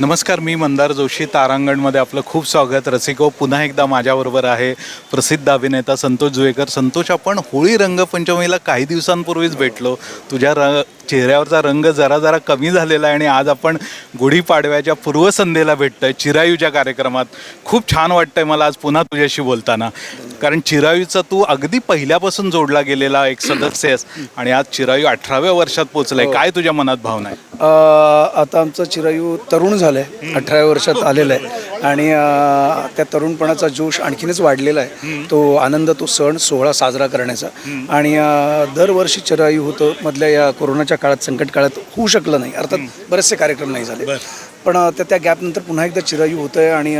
नमस्कार मी मंदार जोशी तारांगणमध्ये आपलं खूप स्वागत. रसिको पुन्हा एकदा माझ्याबरोबर आहे प्रसिद्ध अभिनेता संतोष जुवेकर. संतोष आपण होळी रंगपंचमीला काही दिवसांपूर्वीच भेटलो. तुझ्या र चेहऱ्यावरचा रंग जरा जरा कमी झालेला आहे आणि आज आपण गुढीपाडव्याच्या पूर्वसंध्येला भेटतोय. चिरायूच्या कार्यक्रमात. खूप छान वाटतंय मला आज पुन्हा तुझ्याशी बोलताना. कारण चिरायूचा तू अगदी पहिल्यापासून जोडला गेलेला एक सदस्य आहेस. आणि आज चिरायू अठराव्या वर्षात पोहोचलाय. काय तुझ्या मनात भावना आहे? आता आमचं चिरायू तरुण झालं आहे अठराव्या वर्षात आलेलं आहे. आणि त्या तरुणपणाचा जोश आणखीनच वाढलेला आहे. तो आनंद तो सण सोहळा साजरा करण्याचा. आणि दरवर्षी चिरायू होतं मधल्या या कोरोनाच्या काळात संकट काळात होऊ शकलं नाही. अर्थात बरेचसे कार्यक्रम नाही झाले. पण त्या त्या गॅपनंतर पुन्हा एकदा चिरायू होतं आहे आणि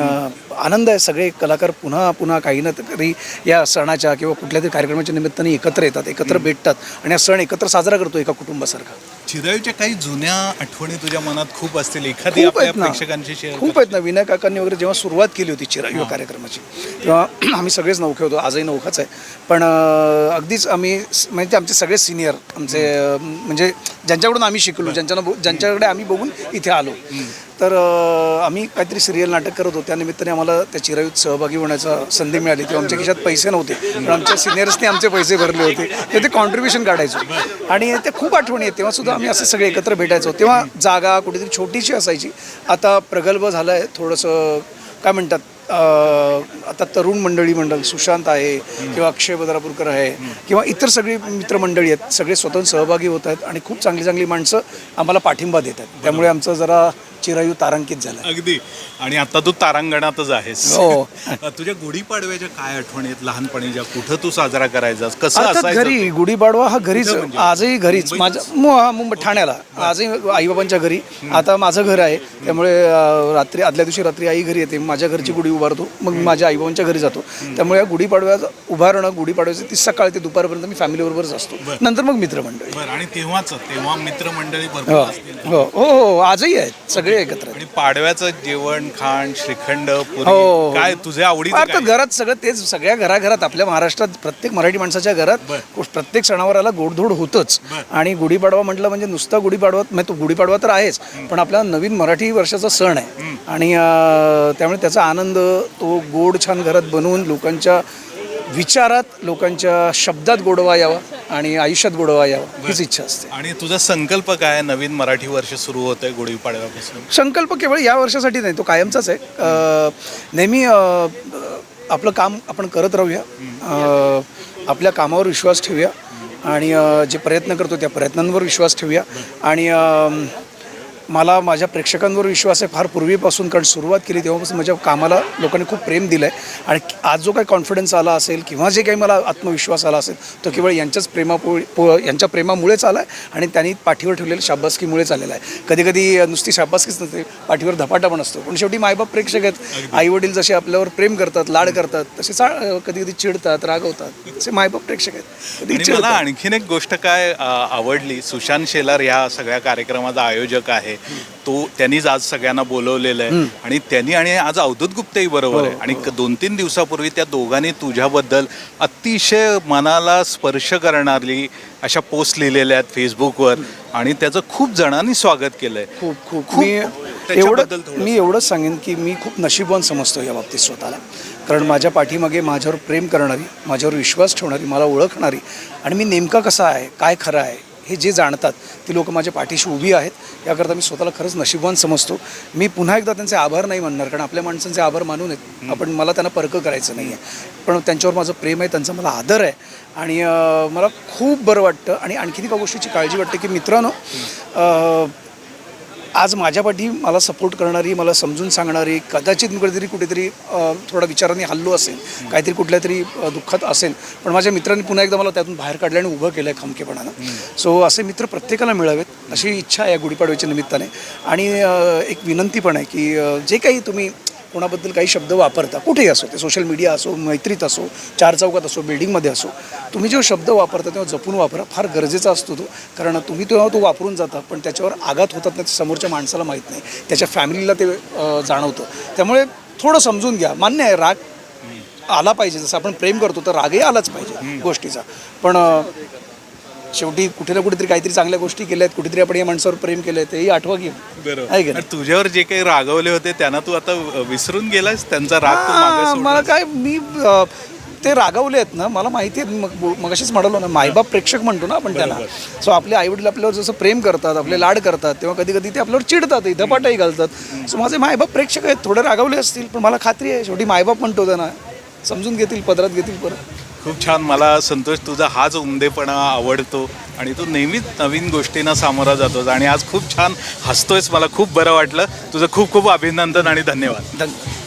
आनंद आहे. सगळे कलाकार पुन्हा पुन्हा काही ना तरी या सणाच्या किंवा कुठल्या तरी कार्यक्रमाच्या निमित्ताने एकत्र येतात एकत्र भेटतात आणि हा सण एकत्र साजरा करतो एका कुटुंबासारखा. चिरायूच्या काही जुन्या आठवणी तुझ्या मनात खूप असतील? एखादी खूप आपल्या आहेत ना. प्रेक्षकांशी शेअर खूप आहेत ना. विनय काकांनी वगैरे जेव्हा सुरुवात केली होती चिरायू कार्यक्रमाची तेव्हा आम्ही सगळेच नौखे होतो. आजही नौखाच आहे. पण अगदीच आम्ही म्हणजे आमचे सगळे सिनियर आमचे म्हणजे ज्यांच्याकडून आम्ही शिकलो ज्यांच्या ज्यांच्याकडे आम्ही बघून इथे आलो. तर आम्ही काहीतरी सिरियल नाटक करत होतो. त्यानिमित्ताने आम्हाला त्या रवीत सहभागी होण्याचा संधी मिळाली. तेव्हा आमच्या खिशात पैसे नव्हते. पण आमच्या सिनियर्सने आमचे पैसे भरले होते. ते ते कॉन्ट्रीब्युशन काढायचो. आणि ते खूप आठवणी आहेत. तेव्हा सुद्धा आम्ही असे सगळे एकत्र भेटायचो. तेव्हा जागा कुठेतरी छोटीशी असायची. आता प्रगल्भ झालं आहे थोडंसं काय म्हणतात आता तरुण मंडळी मंडळ सुशांत आहे किंवा अक्षय बदरापूरकर आहे किंवा इतर सगळी मित्रमंडळी आहेत. सगळे स्वतः सहभागी होत आहेत आणि खूप चांगली चांगली माणसं आम्हाला पाठिंबा देत आहेत. त्यामुळे आमचं जरा चिरायू तारांकित झालं अगदी. आणि आता तू तारांगणातच आहेस. हो. तुझ्या गुढीपाडव्याच्या काय आठवणी आहेत? लहानपणीच्या कुठं तू साजरा करायचास? कसं असायचं घरी गुढीपाडवा हा घरीच म्हणजे? आजही घरीच. माझ्या मु- हा, मुंबई ठाण्याला. आजही आईबाबांच्या घरी. आता माझं घर आहे. त्यामुळे अं, रात्री आदल्या दिवशी रात्री आई घरी येते. माझ्या घरची गुढी उभारतो. मग मी माझ्या आईबाबांच्या घरी जातो. त्यामुळे या गुढीपाडव्याचं उभारणं गुढीपाडव्याचं ती सकाळ ते दुपारपर्यंत मी फॅमिलीबरोबरच असतो. नंतर मग मित्रमंडळी. बरं. आणि तेव्हाच तेव्हा मित्रमंडळी हो. भरपूर असतील. हो हो हो. आजही आहेत. सगळे एकत्र आहेत. आणि पाडव्याचं जेवण खाण श्रीखंड हो. पुरी काय तुझ्या आवडीचं अर्थात काय? घरात सगळं तेच सगळ्या घराघरात आपल्या महाराष्ट्रात प्रत्येक मराठी माणसाच्या घरात बरं. प्रत्येक सणावाराला गोडधोड होतच आणि गुढीपाडवा म्हटलं म्हणजे नुसता गुढीपाडवा म्हणजे तो गुढीपाडवा तर आहेच पण आपला नवीन मराठी वर्षाचा सण आहे आणि अं, त्यामुळे त्याचा आनंद तो गोड छान घरात बनवून लोकांच्या विचारात लोकांच्या शब्दात गोडवा यावा आणि आयुष्यात गोडवा यावा हीच इच्छा असते. आणि तुझा संकल्प काय? नवीन मराठी वर्ष सुरू होत आहे गुढीपाडव्यापासून संकल्प केवळ या वर्षासाठी नाही तो कायमचाच आहे. अ, नेहमी अ, आपलं काम आपण करत राहूया. अ, आपल्या कामावर विश्वास ठेवूया. आणि अ, जे प्रयत्न करतो त्या प्रयत्नांवर विश्वास ठेवूया. आणि अ, मला माझ्या प्रेक्षकांवर विश्वास आहे. फार पूर्वीपासून कारण सुरुवात केली तेव्हापासून माझ्या कामाला लोकांनी खूप प्रेम दिलं आहे आणि आज जो काही कॉन्फिडन्स आला असेल किंवा जे काही मला आत्मविश्वास आला असेल तो केवळ यांच्याच प्रेमापो पो- यांच्या प्रेमामुळेच आला आहे आणि त्यांनी पाठीवर ठेवलेल्या शाबासकीमुळेच आलेला आहे. कधी कधी नुसती शाबासकीच नसते पाठीवर धपाटा पण असतो. पण शेवटी मायबाप प्रेक्षक आहेत. आई वडील जसे आपल्यावर प्रेम करतात लाड करतात तसे चा कधी कधी चिडतात रागवतात. तसे मायबाप प्रेक्षक आहेत. कधी आणखीन एक गोष्ट काय आवडली सुशांत शेलार ह्या सगळ्या कार्यक्रमाचा आयोजक आहे. तो त्यांनीच आज सगळ्यांना बोलवलेलं आहे. आणि त्यांनी आणि आज अवधूत गुप्तेही बरोबर आहे. आणि क- दोन तीन दिवसापूर्वी त्या दोघांनी तुझ्याबद्दल अतिशय मनाला स्पर्श करणारी अशा पोस्ट लिहिलेल्या आहेत फेसबुकवर. आणि त्याचं खूप जणांनी स्वागत केलंय. खूप खूप. खूप मी एवढं. मी एवढंच सांगेन की मी खूप नशीबवान समजतो या बाबतीत स्वतःला. कारण माझ्या पाठीमागे माझ्यावर प्रेम करणारी माझ्यावर विश्वास ठेवणारी मला ओळखणारी आणि मी नेमका कसा आहे काय खरं आहे हे जे जाणतात ती लोक माझ्या पाठीशी उभी आहेत. याकरता मी स्वतःला खरंच नशीबवान समजतो. मी पुन्हा एकदा त्यांचे आभार नाही मानणार कारण आपल्या माणसांचे आभार मानून आहेत. आपण मला त्यांना पर्क करायचं नाही आहे पण त्यांच्यावर माझं प्रेम आहे त्यांचा मला आदर आहे. आणि मला खूप बरं वाटतं. आणि आणखीन एका गोष्टीची काळजी वाटते की मित्रांनो आज माझ्या पाठी मला सपोर्ट करणारी मला समजून सांगणारी कदाचित मी कुठेतरी कुठेतरी थोडा विचारांनी हल्लो असेल काहीतरी कुठल्या तरी दुःखात असेल पण माझ्या मित्रांनी पुन्हा एकदा मला त्यातून बाहेर काढलं आणि उभं केलं आहे खमकेपणानं सो असे मित्र प्रत्येकाला मिळावेत अशी इच्छा आहे या गुढीपाडव्याच्या निमित्ताने. आणि एक विनंती पण आहे की जे काही तुम्ही कोणाबद्दल काही शब्द वापरता कुठेही असो ते सोशल मीडिया असो मैत्रीत असो चार चौकात असो बिल्डिंगमध्ये असो तुम्ही जेव्हा शब्द वापरता तेव्हा जपून वापरा. फार गरजेचा असतो तो कारण तुम्ही तेव्हा तो वापरून जाता पण त्याच्यावर आघात होतात नाही ते समोरच्या माणसाला माहीत नाही. त्याच्या फॅमिलीला ते जाणवतं. त्यामुळे थोडं समजून घ्या. मान्य आहे राग आला पाहिजे. जसं आपण प्रेम करतो तर रागही आलाच पाहिजे गोष्टीचा. पण शेवटी कुठे ना कुठेतरी काहीतरी चांगल्या गोष्टी केल्या आहेत कुठेतरी आपण या माणसावर प्रेम केलं आहे तेही आठवा की. आहे की आणि तुझ्यावर जे काही रागवले होते त्यांना तू आता विसरून गेलास? त्यांचा राग तू मागे हा, सोडलास? मला काय मी अ, ते रागावले आहेत ना मला माहिती आहे मग मग अशीच म्हणालो ना मायबाप प्रेक्षक म्हणतो ना आपण त्यांना सो आपले आईवडील आपल्यावर जसं प्रेम करतात आपले लाड करतात तेव्हा कधी कधी ते आपल्यावर चिडतात धपाटाही घालतात. सो माझे मायबाप प्रेक्षक आहेत थोडे रागावले असतील पण मला खात्री आहे शेवटी मायबाप म्हणतो त्यांना समजून घेतील पदरात घेतील परत. खूप छान मला संतोष तुझा हाच उमदेपणा आवडतो आणि तू नेहमीच नवीन गोष्टींना सामोरा जातोस आणि आज खूप छान हसतोयस मला खूप बरं वाटलं. तुझं खूप खूप अभिनंदन आणि धन्यवाद. धन्यवाद.